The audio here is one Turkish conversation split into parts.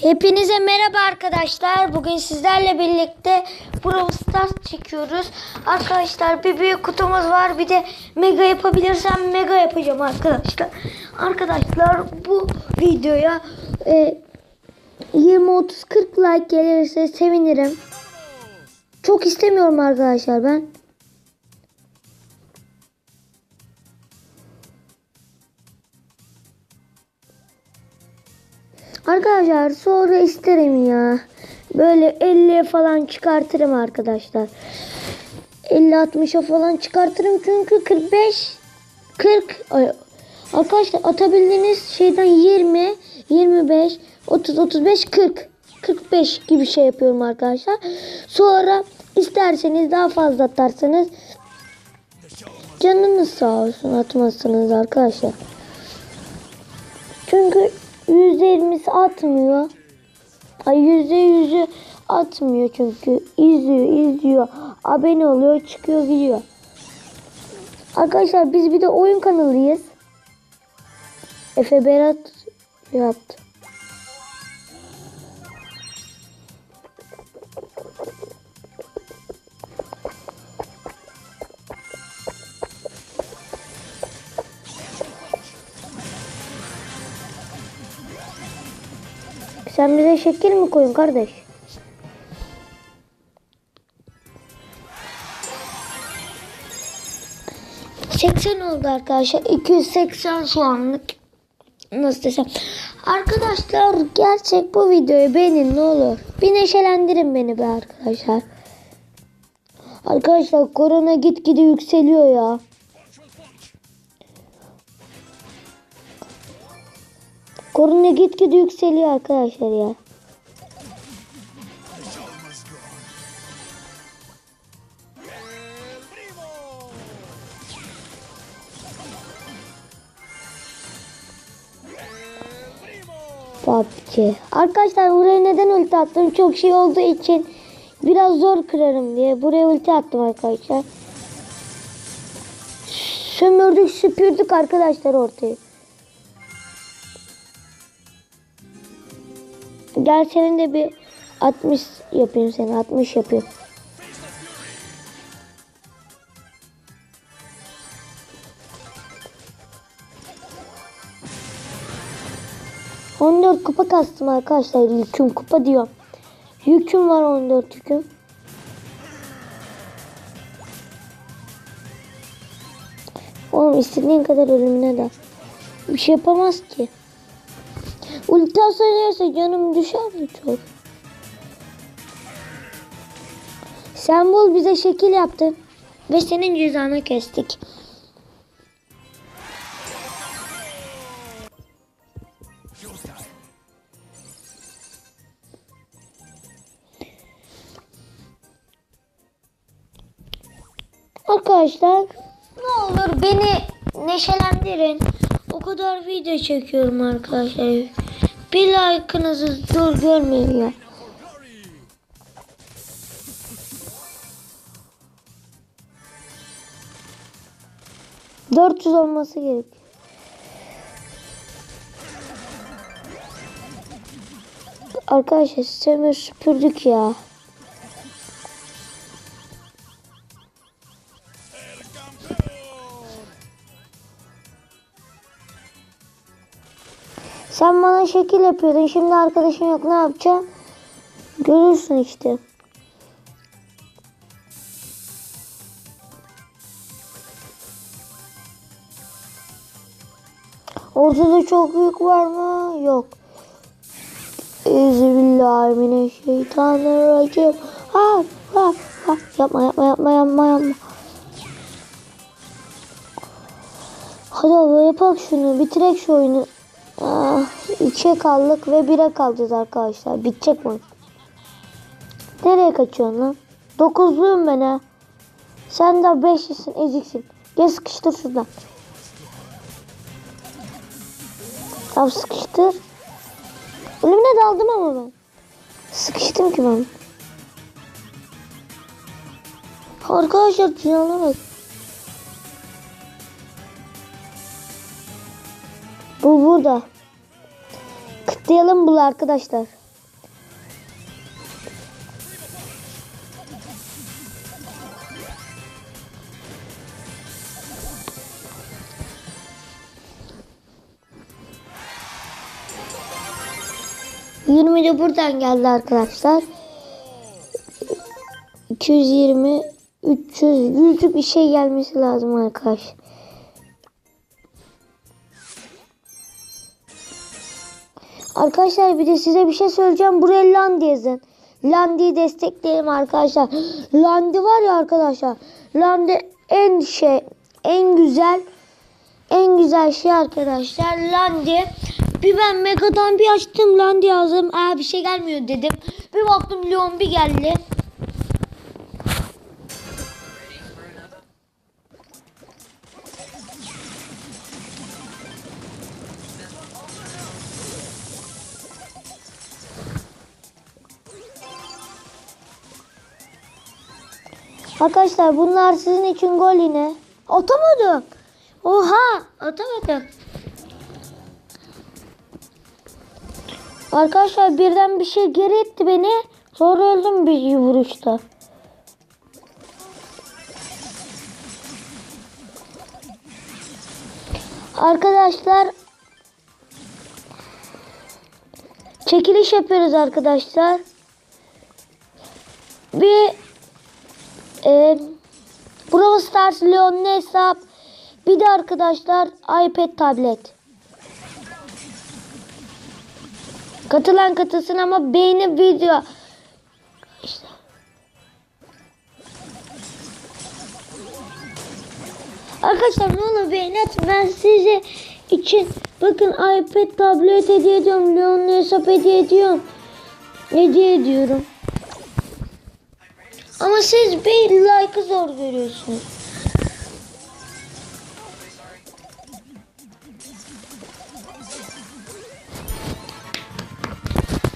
Hepinize merhaba arkadaşlar. Bugün sizlerle birlikte Brawl Stars çekiyoruz. Arkadaşlar bir büyük kutumuz var. Bir de mega yapabilirsem mega yapacağım arkadaşlar. Arkadaşlar bu videoya e, 20-30-40 like gelirse sevinirim. Çok istemiyorum arkadaşlar ben. Arkadaşlar sonra isterim ya. Böyle 50'ye falan çıkartırım arkadaşlar. 50-60'a falan çıkartırım çünkü 45 40 ay, arkadaşlar atabildiğiniz şeyden 20 25 30 35 40 45 gibi şey yapıyorum arkadaşlar. Sonra isterseniz daha fazla atarsanız canınız sağ olsun atmazsınız arkadaşlar. Çünkü %20'si atmıyor. Ay %100'ü atmıyor çünkü. izliyor, izliyor. Abone oluyor, çıkıyor, gidiyor. Arkadaşlar biz bir de oyun kanalıyız. Efe Berat yaptı. Sen bize şekil mi koyun kardeş? ...80 oldu arkadaşlar. 280 şu anlık. Nasıl desem. Arkadaşlar gerçek bu videoyu beğenin ne olur. Bir neşelendirin beni be arkadaşlar. Arkadaşlar korona gitgide yükseliyor ya. Korona gitgide yükseliyor arkadaşlar ya. PUBG. Arkadaşlar buraya neden ulti attım? Çok şey olduğu için biraz zor kırarım diye. Buraya ulti attım arkadaşlar. Sömürdük süpürdük arkadaşlar ortayı. Gel senin de bir 60 yapayım seni 60 yapayım. On dört kupa kastım arkadaşlar. Yüküm kupa diyor. Yüküm var 14 yüküm. Oğlum istediğin kadar ölümüne de. Bir şey yapamaz ki. Ulti asarsa canım düşer mi çok? Sen bul bize şekil yaptın. Ve senin cüzdanı kestik. Arkadaşlar ne olur beni neşelendirin. O kadar video çekiyorum arkadaşlar. Bir like'ınızı dur görmeyin ya. Dört yüz olması gerek. Arkadaşlar sistemi süpürdük ya. Sen şekil yapıyordun. Şimdi arkadaşın yok. Ne yapacağım? Görürsün işte. Ortada çok büyük var mı? Yok. Euzubillahimineşşeytanirracim. Ha, ha, ha. Yapma, yapma, yapma, yapma, yapma. Hadi abla yapalım şunu. Bitirek şu oyunu. Ah, üçe kaldık ve bire kalacağız arkadaşlar. Bitecek mi? Nereye kaçıyorsun lan? Dokuzluyum ben ha. Sen de beşlisin, eziksin. Gel sıkıştır şuradan. Tamam sıkıştır. Ölümüne daldım ama ben. Sıkıştım ki ben. Arkadaşlar bak. Bu burada. Atlayalım bunu arkadaşlar. Yirmi de buradan geldi arkadaşlar. 220 300 100 bir şey gelmesi lazım arkadaşlar. Arkadaşlar bir de size bir şey söyleyeceğim. Buraya Landi yazın. Landi'yi destekleyelim arkadaşlar. Landi var ya arkadaşlar. Landi en şey en güzel en güzel şey arkadaşlar. Landi. Bir ben Mega'dan bir açtım Landi yazdım. Aa bir şey gelmiyor dedim. Bir baktım Leon bir geldi. Arkadaşlar bunlar sizin için gol yine. Atamadım. Oha atamadım. Arkadaşlar birden bir şey geri itti beni. Sonra öldüm bir vuruşta. Arkadaşlar çekiliş yapıyoruz arkadaşlar. Bir e, Brawl Stars Leon'un hesap bir de arkadaşlar iPad tablet. Katılan katılsın ama beğeni video. İşte. Arkadaşlar ne olur beğeni atın. Ben size için bakın iPad tablet hediye ediyorum. Leon'un hesap hediye ediyorum. Hediye ediyorum. Ama siz bir like'ı zor görüyorsunuz.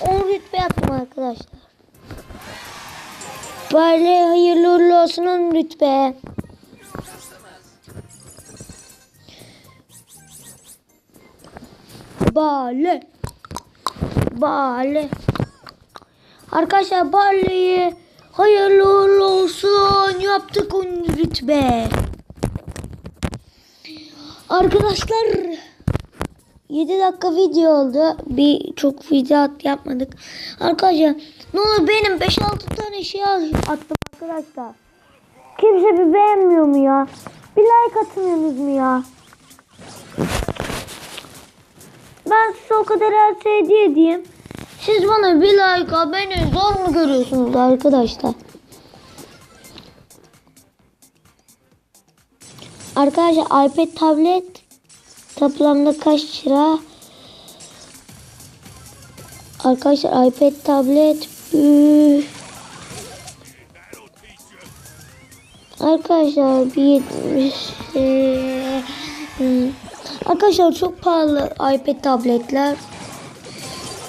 On rütbe yaptım arkadaşlar. Böyle hayırlı uğurlu olsun on rütbe. Bale. Bale. Arkadaşlar Bale'yi hayırlı uğurlu olsun. Yaptık on rütbe. Arkadaşlar 7 dakika video oldu. Bir çok video at yapmadık. Arkadaşlar ne olur benim 5-6 tane şey attım arkadaşlar. Kimse bir beğenmiyor mu ya? Bir like atmıyorsunuz mu ya? Ben size o kadar her şey hediye edeyim. Siz bana bir like abone zor mu görüyorsunuz arkadaşlar? Arkadaşlar iPad tablet toplamda kaç lira? Arkadaşlar iPad tablet. Arkadaşlar bir yetmiş hmm. Arkadaşlar çok pahalı iPad tabletler.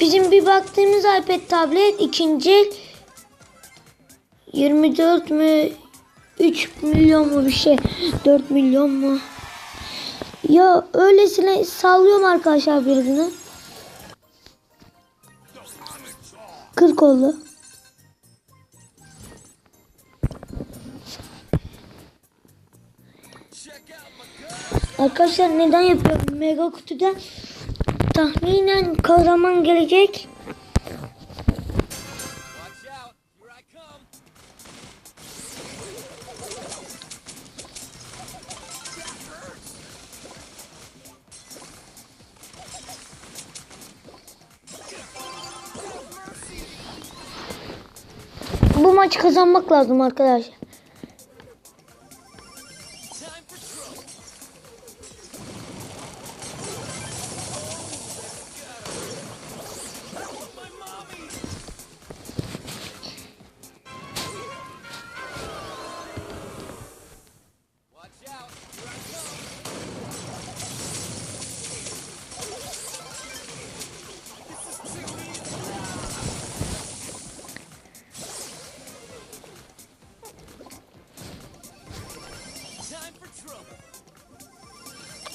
Bizim bir baktığımız iPad tablet ikinci 24 mü 3 milyon mu bir şey 4 milyon mu? Ya öylesine sallıyorum arkadaşlar birini 40 oldu. Arkadaşlar neden yapıyorum? Mega kutuda tahminen kahraman gelecek. Bu maçı kazanmak lazım arkadaşlar.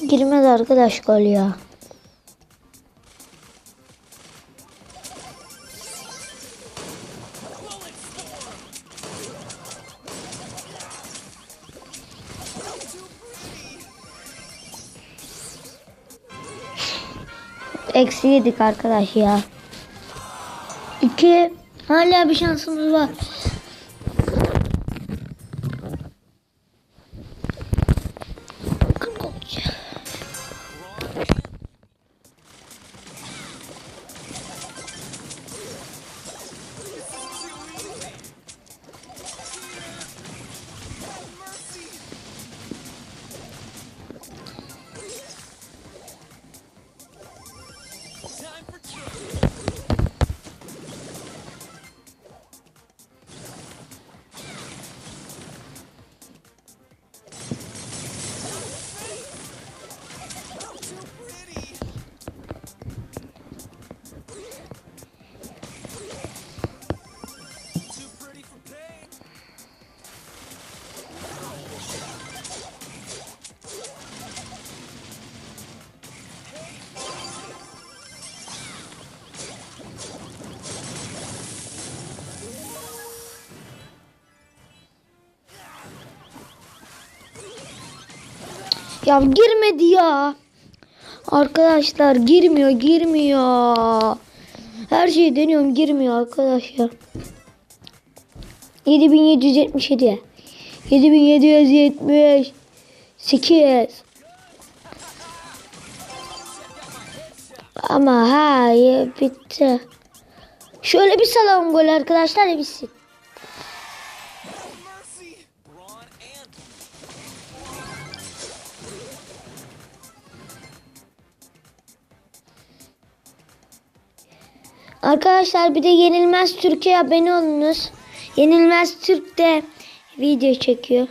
Girmez arkadaş gol ya. Eksi yedik arkadaş ya. 2 hala bir şansımız var. Ya girmedi ya. Arkadaşlar girmiyor girmiyor. Her şeyi deniyorum girmiyor arkadaşlar. 7777 7778 Ama hayır bitti. Şöyle bir salalım gol arkadaşlar bitsin. Arkadaşlar bir de Yenilmez Türkiye abone olunuz. Yenilmez Türk de video çekiyor.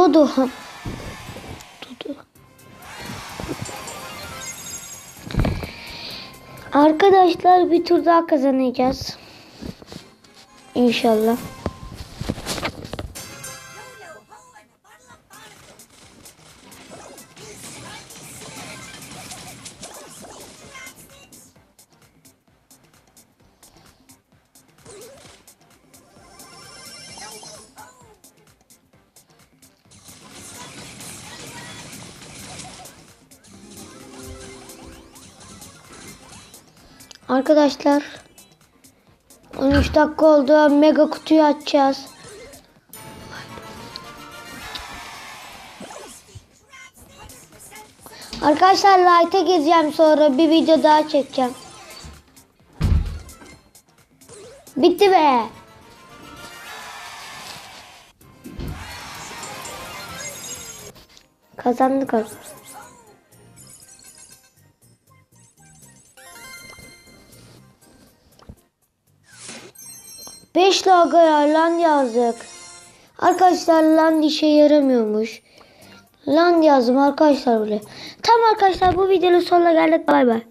Dodo. Dodo. Arkadaşlar bir tur daha kazanacağız. İnşallah. Arkadaşlar 13 dakika oldu. Mega kutuyu açacağız. Arkadaşlar light'e gireceğim sonra bir video daha çekeceğim. Bitti be. Kazandık arkadaşlar. 5 lagaya land yazdık. Arkadaşlar land işe yaramıyormuş. Land yazdım arkadaşlar böyle. Tamam arkadaşlar bu videonun sonuna geldik. Bay bay.